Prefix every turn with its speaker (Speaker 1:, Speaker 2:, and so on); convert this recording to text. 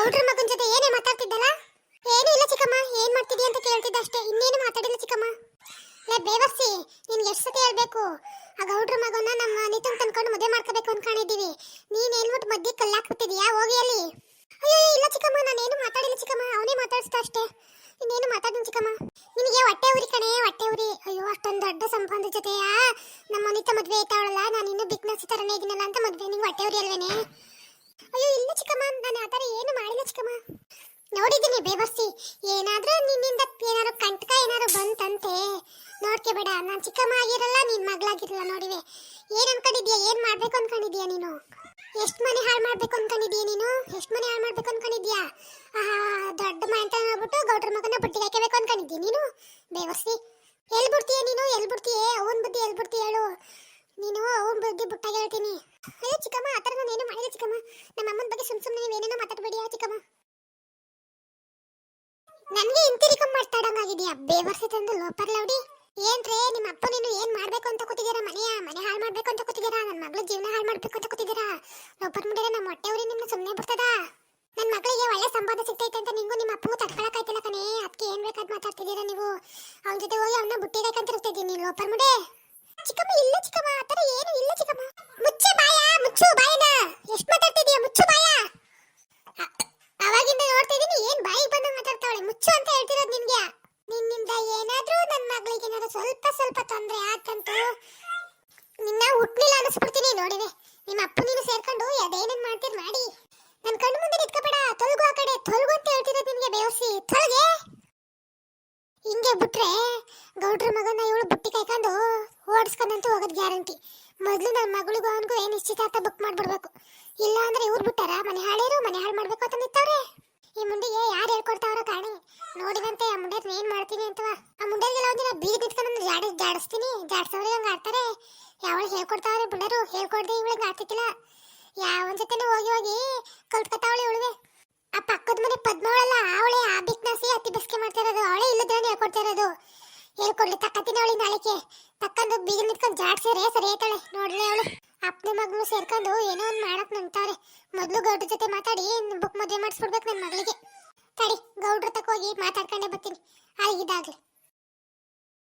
Speaker 1: ಗೌಡ್ರ ಮಗನ ಜೊತೆ ಏನೇ ಮಾತಾಡ್ತಿದ್ದಲ್ಲ? ಏನೂ ಇಲ್ಲ ಚಿಕ್ಕಮ್ಮ, ಏನ್ ಮಾಡ್ತಿದ್ಯಾ ಅಂತ ಕೇಳ್ತಿದ್ದ ಅಷ್ಟೇ. ಇನ್ನೇನು ಮಾತಾಡಿಲ್ಲ ಚಿಕ್ಕಮ್ಮ. ಲೇ, ಬೇವರ್ಸಿ ನಿನ್ಗೆ ಎಷ್ಟು ಸತಿ ಹೇಳ್ಬೇಕು? ಆ ಗೌಡ್ರ ಮಗನ ನಮ್ಮ ನಿತಂಗ್ ತಂದ್ಕೊಂಡು ಮದುವೆ ಮಾಡ್ಕೋಬೇಕು ಅನ್ಕೊಂಡಿದ್ದೀವಿ ನೀನ್ ಹೇಳ್ಬಿಟ್ಟು ಮದ್ಯ ಕಲ್ಲಾಕ್ಬಿಟ್ಟಿದ್ಯಾ? ಹೋಗಿ ಅಲ್ಲಿ. ಅಯ್ಯೋ ಇಲ್ಲ ಚಿಕ್ಕಮ್ಮ, ನಾನೇನು ಮಾತಾಡಿಲ್ಲ ಚಿಕ್ಕಮ್ಮ. ಅವನೇ ಮಾತಾಡಿಸ್ತಾ ಅಷ್ಟೇ. ಇನ್ನೇನು ಮಾತಾಡಿನ ಚಿಕ್ಕಮ್ಮ. ನಿನಗೆ ಹೊಟ್ಟೆ ಉರಿ ಕಣೆ, ಹೊಟ್ಟೆ ಉರಿ. ಅಯ್ಯೋ, ಅಷ್ಟೊಂದು ದೊಡ್ಡ ಸಂಬಂಧ ಜೊತೆಯಾ? ನಮ್ಮ ಅನಿತ ಮದುವೆ ಆಯ್ತಾವಳಲ್ಲ ನಾನು ಇನ್ನೂ ಬಿಗ್ನಸ್ ಥರನೇ ಇದೀನಲ್ಲ ಅಂತ ಮದುವೆ. ನಿಂಗೆ ಹೊಟ್ಟೆ ಉರಿ ಅಲ್ವೇನೆ? ಅಯ್ಯೋ, ಇಲ್ಲ ಚಿಕ್ಕಮ್ಮ, ನಾನು ಆ ಥರ ಏನು ನೋಡಿದ್ದೀನಿ ಬೇವರ್ಸಿ ಏನಾದ್ರೂ ನಿನ್ನಿಂದ ಏನಾದ್ರು ಕಂಟಕ ಏನಾದ್ರು ಬಂತಂತೆ. ನೋಡ್ಕೆ ಬೇಡ, ನಾನು ಚಿಕ್ಕಮ್ಮ ಆಗಿರಲ್ಲ, ನಿನ್ ಮಗಳಾಗಿರಲ್ಲ ನೋಡಿವೆ. ಏನ್ ಅನ್ಕೊಂಡಿದ್ಯಾ? ಏನ್ ಮಾಡ್ಬೇಕು ಅನ್ಕೊಂಡಿದ್ಯಾ ನೀನು? ಎಷ್ಟು ಮನೆ ಹಾಳು ಮಾಡ್ಬೇಕು ಅನ್ಕೊಂಡಿದ್ಯಾ ನೀನು? ಎಷ್ಟು ಮನೆ ಹಾಳು ಮಾಡ್ಬೇಕು ಅನ್ಕೊಂಡಿದ್ಯಾ? ಆಹಾ, ದೊಡ್ಡ ಅಂತ ನೋಡ್ಬಿಟ್ಟು ಗೌಡ್ರ ಮಗನ ಬುಟ್ಟಿಗೆ ಹಾಕಬೇಕು ಅನ್ಕೊಂಡಿದ್ಯಾ ನೀನು? ಬೇವರ್ಸಿ ಎಲ್ ಬಿಡ್ತೀಯ ನೀನು? ಎಲ್ ಬಿಡ್ತೀಯ? ಅವನ್ ಬುದ್ಧಿ ಎಲ್ ಹೇಳು. ನೀನು ಅವನ್ ಬುದ್ಧಿ ಬುಟ್ಟಾಗಿ ಹೇಳ್ತೀನಿ. ಅಯ್ಯೋ ಚಿಕ್ಕಮ್ಮ, ಆ ಥರ ನಾನು ಏನು ಮಾಡಿಲ್ಲ ಚಿಕ್ಕಮ್ಮ. ನಮ್ಮ ಅಮ್ಮನ ಬಗ್ಗೆ ಸುಮ್ ಸುಮ್ಮನೆ ನೀವೇನೇನೋ ಮಾತಾಡಬೇಡಿ ಚಿಕ್ಕಮ್ಮ. ನನ್ಗೆ ಇಂತಿರಿಕಂ ಮಾತಾಡಂಗಾಗಿದ್ಯಾ ಬೇವರ್ಸಿ ತಂದು ಲೋಪರ್ ಲೌಡಿ ಏನ್ರೇ ನಿಮ್ಮ ಅಪ್ಪ ನೀನು ಏನ್ ಮಾಡ್ಬೇಕು ಅಂತ ಕೂತಿದ್ದೀರಾ? ಮನೆಯ, ಮನೆ ಹಾಳು ಮಾಡ್ಬೇಕು ಅಂತ ಕೂತಿದ್ದೀರಾ? ನನ್ನ ಮಗಳ ಜೀವನ ಹಾಳು ಮಾಡ್ಬೇಕು ಅಂತ ಕೂತಿದ್ದೀರಾ? ಲೋಪರ್ ಮುಂದೆ ನಮ್ಮ ಹೊಟ್ಟೆ ನಿಮ್ನ ಸುಮ್ಮನೆ ಬಿಡ್ತದ? ನನ್ನ ಮಗಳಿಗೆ ಒಳ್ಳೆ ಸಂಬಂಧ ಸಿಗ್ತೈತೆ ಅಂತ ನಿಂಗೂ ನಿಮ್ಮ ಅಪ್ಪಗೂ ತಡ್ಕೊಳಕಾಯ್ತಿಲ್ಲ ಕಣೇ. ಅದಕ್ಕೆ ಏನ್ ಬೇಕಾದ್ ಮಾತಾಡ್ತಿದೀರ ನೀವು? ಅವನ ಜೊತೆ ಹೋಗಿ ಅವನ್ನ ಇರ್ತಿದ್ದೀನಿ ಲೋಪರ್ ಮುಂದೆ ಚಿಕ್ಕಮ್ಮ, ಇಲ್ಲ ಚಿಕ್ಕಮ್ಮ ಆತರ ಏನು ಇಲ್ಲ ಚಿಕ್ಕಮ್ಮ. ಮುಚ್ಚೆ ಬಾಯ, ಮುಚ್ಚು ಬಾಯನ ಎಷ್ಟು ಮಾತಾಡ್ತಿದೀಯ ಮುಚ್ಚು ಬಾಯ ಅ- ಅವಾಗಿಂದ ನೋಡ್ತಾ ಇದೀನಿ ಏನ್ ಬಾಯಿ ಬಂದಂಗ್ ಮಾತಾಡ್ತಾವಳೆ ಮುಚ್ಚು ಅಂತ ಹೇಳ್ತಿರೋದು ನಿನ್ಗೆ ನಿನ್ನಿಂದ ಏನಾದ್ರೂ ನನ್ನ ಮಗಳಿಗೆ ಏನಾದ್ರು ಸ್ವಲ್ಪ ಸ್ವಲ್ಪ ತೊಂದರೆ ಆತಂತು. ನಿನ್ನ ಹುಟ್ಲಿಲ್ಲ ಅನಿಸ್ಬಿಡ್ತೀನಿ, ನೋಡಿದೆ. ನಿಮ್ಮ ಅಪ್ಪ ನೀನು ಸೇರ್ಕೊಂಡು ಅದೇನೇನು ಮಾಡ್ತೀರಿ ಮಾಡಿ. ನನ್ನ ಕಣ್ಣು ಮುಂದೆ ನಿತ್ಕೋಬೇಡ. ತೊಲಗು ಆ ಕಡೆ. ತೊಲಗು ಅಂತ ಹೇಳ್ತಿರೋದು ನಿಮಗೆ ಬೇವಸಿ ತೊಲಗೆ. ಹಿಂಗೆ ಬಿಟ್ರೆ ಗೌಡ್ರ ಮಗನ ಇವಳು ಬುಟ್ಟಿ ಕಾಯ್ಕೊಂಡು ಓಡಿಸ್ಕೊಂಡಂತೂ ಹೋಗೋದು ಗ್ಯಾರಂಟಿ. ಮೊದಲು ನನ್ನ ಮಗಳಿಗೂ ಅವನಿಗೂ ಏನು ನಿಶ್ಚಿತಾರ್ಥ ಬುಕ್ ಮಾಡ್ಬಿಡ್ಬೇಕು. ಇಲ್ಲ ಅಂದ್ರೆ ಇವ್ರು ಬಿಟ್ಟಾರ? ಮನೆ ಹಾಳೇರು? ಮನೆ ಹಾಳು ಮಾಡಬೇಕು ಅಂತ ನಿಂತವ್ರೆ? ಈ ಮುಂದೆ ಯಾರು ಹೇಳ್ಕೊಡ್ತಾವ್ರ ಕಾಣಿ. ನೋಡಿದಂತೆ ಆ ಮುಂದೆ ಏನು ಮಾಡ್ತೀನಿ ಜಾಡ ಜಾಡಿಸ್ತೀನಿ. ಜಾಡಿಸೋರಿಗೆ ಹಂಗೆ ಆಡ್ತಾರೆ. ಯಾವಳು ಹೇಳ್ಕೊಡ್ತಾವ್ರೆ ಬಿಡರು. ಹೇಳ್ಕೊಡ್ದೆ ಇವಳಿಗೆ ಆಡ್ತಿತ್ತಿಲ್ಲ ಯಾವನ್ ಜೊತೆನೂ ಹೋಗಿ ಹೋಗಿ ಕಲ್ತ್ಕೊತಾವಳೆ ಇವಳಿಗೆ ಆ ಪಕ್ಕದ ಮನೆ ಪದ್ಮವಳಲ್ಲ, ಅವಳೆ ಆ ಬಿಕ್ನಾಸಿ ಅತಿ ಬಿಸ್ಕೆ ಮಾಡ್ತಾ ಇರೋದು. ಅವಳೆ ಇಲ್ಲದ್ರೆ ಹೇಳ್ಕೊಡ್ತಾ ಇರೋದು. ಹೇಳ್ಕೊಡ್ಲಿ, ತಕ್ಕತ್ತಿನ ಅವಳಿ ನಾಳೆಗೆ. ತಕ್ಕಂದು ಬೀಗ ನಿಂತ್ಕೊಂಡು ಜಾಡ್ಸಿದ್ರೆ ಸರಿ ಐತಾಳೆ ನೋಡ್ರಿ ಅವಳು. ಅಪ್ಪನ ಮಗನು ಸೇರ್ಕೊಂಡು ಏನೋ ಒಂದು ಮಾಡಕ್ ನಂತಾರೆ ಮೊದಲು ಗೌಡ್ರ ಜೊತೆ ಮಾತಾಡಿ ಬುಕ್ ಮದುವೆ ಮಾಡಿಸ್ಬಿಡ್ಬೇಕು ನನ್ನ ಮಗಳಿಗೆ. ತಡಿ, ಗೌಡ್ರ ತಕ್ಕೋಗಿ ಹೋಗಿ ಮಾತಾಡ್ಕೊಂಡೇ ಬರ್ತೀನಿ. ಆಗಿದ್ದಾಗ್ಲಿ